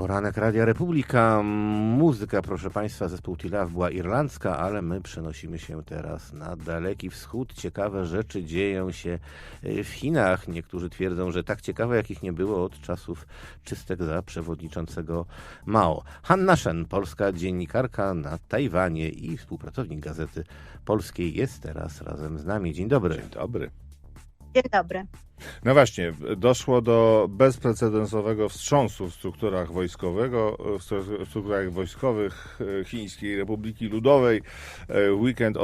Poranek Radia Republika. Muzyka, proszę Państwa, zespół Tilaf była irlandzka, ale my przenosimy się teraz na Daleki Wschód. Ciekawe rzeczy dzieją się w Chinach. Niektórzy twierdzą, że tak ciekawe, jakich nie było od czasów czystek za przewodniczącego Mao. Hanna Shen, polska dziennikarka na Tajwanie i współpracownik Gazety Polskiej jest teraz razem z nami. Dzień dobry. Dzień dobry. Dzień dobry. No właśnie, doszło do bezprecedensowego wstrząsu w strukturach wojskowego, w strukturach wojskowych Chińskiej Republiki Ludowej. W weekend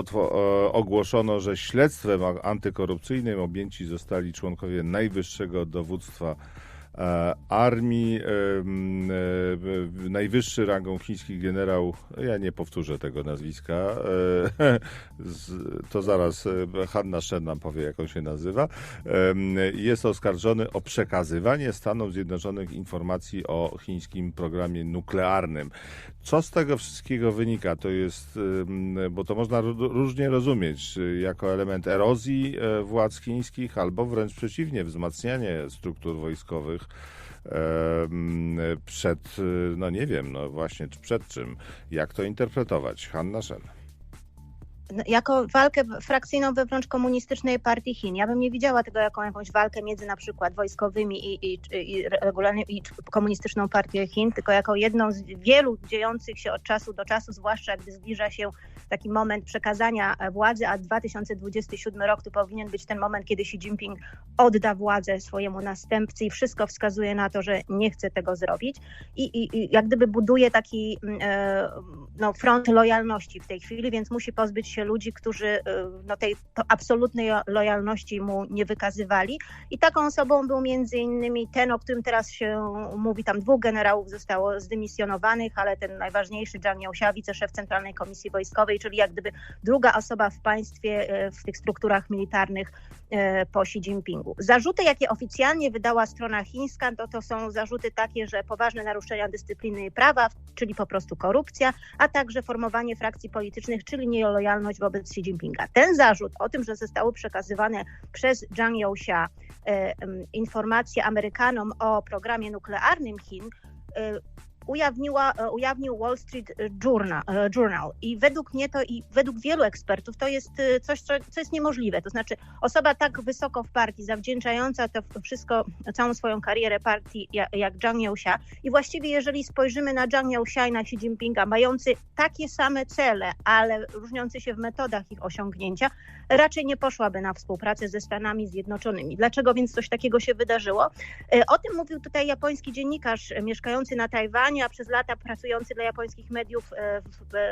ogłoszono, że śledztwem antykorupcyjnym objęci zostali członkowie najwyższego dowództwa armii, najwyższy rangą chiński generał, ja nie powtórzę tego nazwiska, to zaraz Hanna Shen nam powie, jak on się nazywa, jest oskarżony o przekazywanie Stanom Zjednoczonych informacji o chińskim programie nuklearnym. Co z tego wszystkiego wynika? To jest, bo to można różnie rozumieć, jako element erozji władz chińskich, albo wręcz przeciwnie, wzmacnianie struktur wojskowych przed, no nie wiem, no właśnie przed czym, jak to interpretować? Hanna Shen jako walkę frakcyjną wewnątrz komunistycznej partii Chin. Ja bym nie widziała tego jako jakąś walkę między na przykład wojskowymi i, i, i i komunistyczną partią Chin, tylko jako jedną z wielu dziejących się od czasu do czasu, zwłaszcza gdy zbliża się taki moment przekazania władzy, a 2027 rok to powinien być ten moment, kiedy Xi Jinping odda władzę swojemu następcy i wszystko wskazuje na to, że nie chce tego zrobić i jak gdyby buduje taki mm, e, no, front lojalności w tej chwili, więc musi pozbyć się ludzi, którzy y, no, tej absolutnej lojalności mu nie wykazywali. I taką osobą był między innymi ten, o którym teraz się mówi, tam dwóch generałów zostało zdymisjonowanych, ale ten najważniejszy, Zhang Youxia, wiceszef Centralnej Komisji Wojskowej, czyli jak gdyby druga osoba w państwie, y, w tych strukturach militarnych y, po Xi Jinpingu. Zarzuty, jakie oficjalnie wydała strona chińska, to, to są zarzuty takie, że poważne naruszenia dyscypliny prawa, czyli po prostu korupcja, a także formowanie frakcji politycznych, czyli nielojalność wobec Xi Jinpinga. Ten zarzut o tym, że zostały przekazywane przez Zhang Youxia e, informacje Amerykanom o programie nuklearnym Chin, e, ujawniła, e, ujawnił Wall Street Journal, e, Journal. I według mnie to i według wielu ekspertów to jest e, coś, co, co jest niemożliwe. To znaczy osoba tak wysoko w partii, zawdzięczająca to wszystko, całą swoją karierę partii jak, jak Zhang Youxia i właściwie jeżeli spojrzymy na Zhang Youxia i na Xi Jinpinga, mający takie same cele, ale różniące się w metodach ich osiągnięcia, raczej nie poszłaby na współpracę ze Stanami Zjednoczonymi. Dlaczego więc coś takiego się wydarzyło? O tym mówił tutaj japoński dziennikarz mieszkający na Tajwanie, a przez lata pracujący dla japońskich mediów e, w,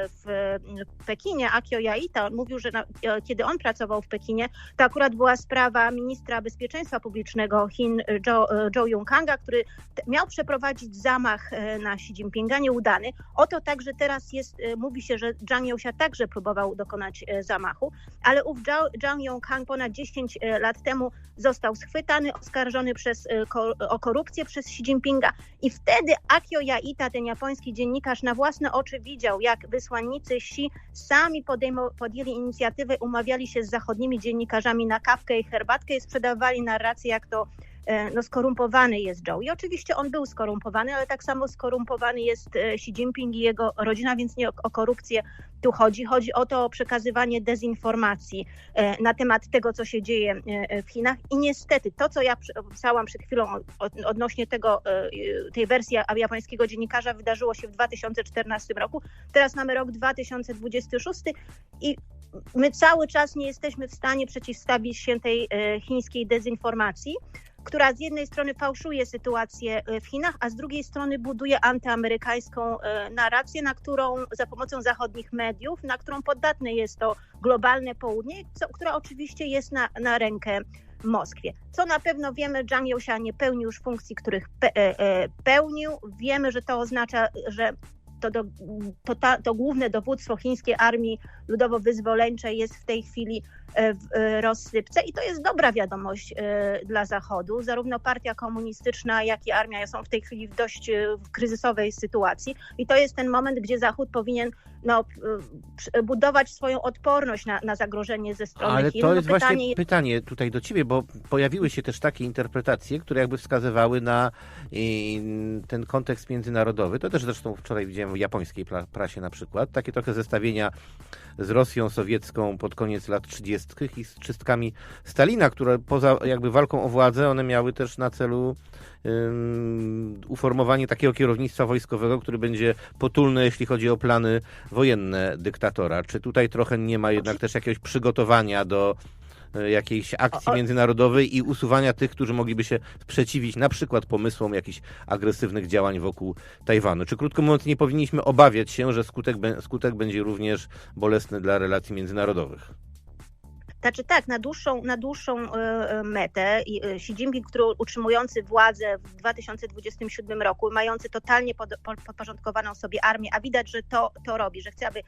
w, w Pekinie, Akio Yaita, on mówił, że na, e, kiedy on pracował w Pekinie, to akurat była sprawa ministra bezpieczeństwa publicznego Chin Zhou, e, Yongkanga, który miał przeprowadzić zamach na Xi Jinpinga, nieudany. Oto także teraz jest, mówi się, że Zhang Youxia także próbował dokonać zamachu, ale ów Zhang Yongkang ponad 10 lat temu został schwytany, oskarżony przez, o korupcję przez Xi Jinpinga i wtedy Akio Yaita Akita, ten japoński dziennikarz, na własne oczy widział, jak wysłannicy Xi sami podjęli inicjatywę, umawiali się z zachodnimi dziennikarzami na kawkę i herbatkę i sprzedawali narrację, jak to no, skorumpowany jest Joe. I oczywiście on był skorumpowany, ale tak samo skorumpowany jest e, Xi Jinping i jego rodzina, więc nie o, o korupcję tu chodzi. Chodzi o to o przekazywanie dezinformacji e, na temat tego, co się dzieje w Chinach. I niestety to, co ja pisałam przed chwilą odnośnie tego, tej wersji japońskiego dziennikarza, wydarzyło się w 2014 roku. Teraz mamy rok 2026 i my cały czas nie jesteśmy w stanie przeciwstawić się tej chińskiej dezinformacji która z jednej strony fałszuje sytuację e, w Chinach, a z drugiej strony buduje antyamerykańską e, narrację, na którą za pomocą zachodnich mediów, na którą podatne jest to globalne południe, co, która oczywiście jest na, na rękę Moskwie. Co na pewno wiemy, Zhang Youxia nie pełni już funkcji, których pe, e, pełnił. Wiemy, że to oznacza, że to, do, to, ta, to główne dowództwo chińskiej armii ludowo-wyzwoleńczej jest w tej chwili e, w e, rozsypce i to jest dobra wiadomość e, dla Zachodu. Zarówno partia komunistyczna, jak i armia są w tej chwili w dość kryzysowej sytuacji i to jest ten moment, gdzie Zachód powinien no, budować swoją odporność na, na zagrożenie ze strony Ale Chin. to no, jest pytanie właśnie pytanie tutaj do ciebie, bo pojawiły się też takie interpretacje, które jakby wskazywały na ten kontekst międzynarodowy. To też zresztą wczoraj widziałem w japońskiej pra- prasie na przykład. Takie trochę zestawienia z Rosją sowiecką pod koniec lat 30. i z czystkami Stalina, które poza jakby walką o władzę, one miały też na celu ym, uformowanie takiego kierownictwa wojskowego, który będzie potulny, jeśli chodzi o plany wojenne dyktatora. Czy tutaj trochę nie ma jednak też jakiegoś przygotowania do jakiejś akcji międzynarodowej i usuwania tych, którzy mogliby się sprzeciwić na przykład pomysłom jakichś agresywnych działań wokół Tajwanu. Czy krótko mówiąc nie powinniśmy obawiać się, że skutek, skutek będzie również bolesny dla relacji międzynarodowych? Znaczy tak, na dłuższą, na dłuższą e, e, metę e, Xi Jinping, który utrzymujący władzę w 2027 roku, mający totalnie pod, po- podporządkowaną sobie armię, a widać, że to, to robi, że chce, aby e,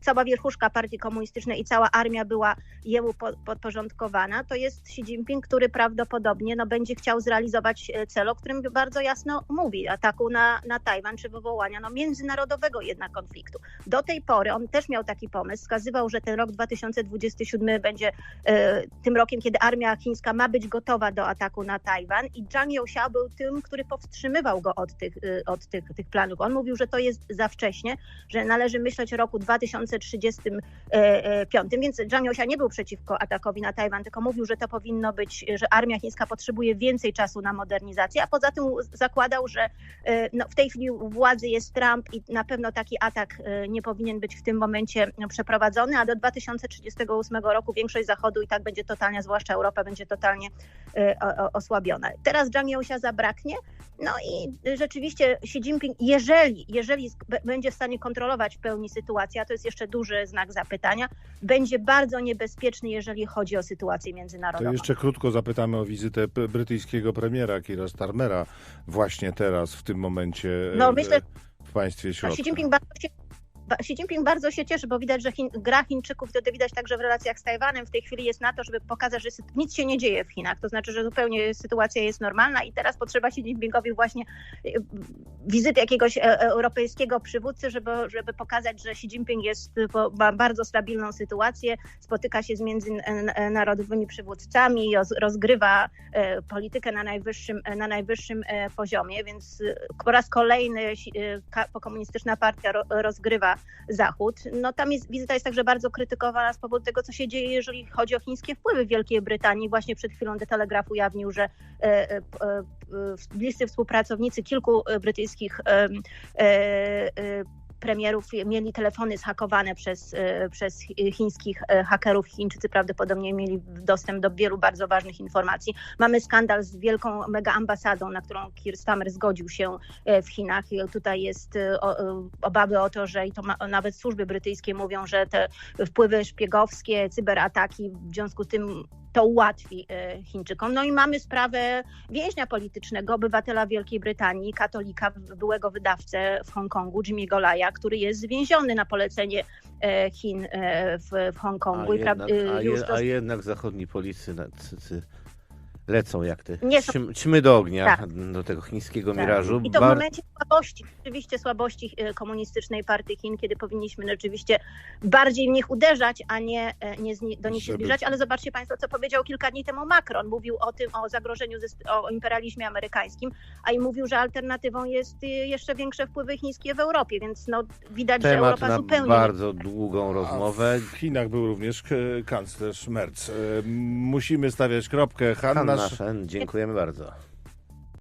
cała wierchuszka partii komunistycznej i cała armia była jemu po, podporządkowana, to jest Xi Jinping, który prawdopodobnie no, będzie chciał zrealizować e, cel, o którym bardzo jasno mówi, ataku na, na Tajwan, czy wywołania no, międzynarodowego jednak konfliktu. Do tej pory on też miał taki pomysł, wskazywał, że ten rok 2027 będzie e, tym rokiem, kiedy armia chińska ma być gotowa do ataku na Tajwan i Zhang Youxia był tym, który powstrzymywał go od tych, e, od tych, tych planów. On mówił, że to jest za wcześnie, że należy myśleć o roku 2035, więc Zhang Youxia nie był przeciwko atakowi na Tajwan, tylko mówił, że to powinno być, że armia chińska potrzebuje więcej czasu na modernizację, a poza tym zakładał, że e, no, w tej chwili u władzy jest Trump i na pewno taki atak e, nie powinien być w tym momencie przeprowadzony, a do 2038 roku większość Zachodu i tak będzie totalnie, zwłaszcza Europa, będzie totalnie e, osłabiona. Teraz Youxia zabraknie, no i rzeczywiście Xi Jinping, jeżeli, jeżeli będzie w stanie kontrolować w pełni sytuację, to jest jeszcze duży znak zapytania, będzie bardzo niebezpieczny, jeżeli chodzi o sytuację To międzynarodową. jeszcze krótko zapytamy o wizytę brytyjskiego premiera Kira Starmera właśnie teraz, w tym momencie No, w, myślę- w państwie środka. Xi Jinping bardzo się, Xi Jinping bardzo się cieszy, bo widać, że Chin, gra Chińczyków, to, widać także w relacjach z Tajwanem w tej chwili jest na to, żeby pokazać, że nic się nie dzieje w Chinach. To znaczy, że zupełnie sytuacja jest normalna i teraz potrzeba Xi Jinpingowi właśnie y, wizyty jakiegoś e, europejskiego przywódcy, żeby, żeby pokazać, że Xi Jinping jest, y, ma bardzo stabilną sytuację, spotyka się z międzynarodowymi przywódcami, roz, rozgrywa e, politykę na najwyższym, na najwyższym e, poziomie, więc y, po raz kolejny y, komunistyczna partia ro, rozgrywa Zachód. No tam jest, wizyta jest także bardzo krytykowana z powodu tego, co się dzieje, jeżeli chodzi o chińskie wpływy w Wielkiej Brytanii. Właśnie przed chwilą The Telegraph ujawnił, że e, e, e, bliscy współpracownicy kilku brytyjskich e, e, premierów mieli telefony zhakowane przez, e, przez chi- chińskich e, hakerów. Chińczycy prawdopodobnie mieli dostęp do wielu bardzo ważnych informacji. Mamy skandal z wielką mega ambasadą, na którą Keir Starmer zgodził się e, w Chinach. I tutaj jest obawy o to, że i to ma, nawet służby brytyjskie mówią, że te wpływy szpiegowskie, cyberataki w związku z tym to ułatwi e, Chińczykom. No i mamy sprawę więźnia politycznego, obywatela Wielkiej Brytanii, katolika, byłego wydawcę w Hongkongu, Jimmy'ego Laja, który jest więziony na polecenie e, Chin e, w, w A Hongkongu. Pra- jednak, a, je, a jednak zachodni cycy lecą jak te Nie są- ćm, ćmy do ognia Tak. do tego chińskiego Tak. mirażu. I to w Bar- momencie słabości, rzeczywiście słabości e, komunistycznej partii Chin, kiedy powinniśmy rzeczywiście bardziej w nich uderzać, a nie, e, nie do nich się Żeby- zbliżać. Ale zobaczcie Państwo, co powiedział kilka dni temu Macron. Mówił o tym, o zagrożeniu, o imperializmie amerykańskim, a i mówił, że alternatywą jest e, jeszcze większe wpływy chińskie w Europie, więc no, widać, że Temat Europa na zupełnie... bardzo długą A rozmowę. W Chinach był również kanclerz Merz. E, Musimy stawiać kropkę. Hanna, Hanna Dziękujemy bardzo.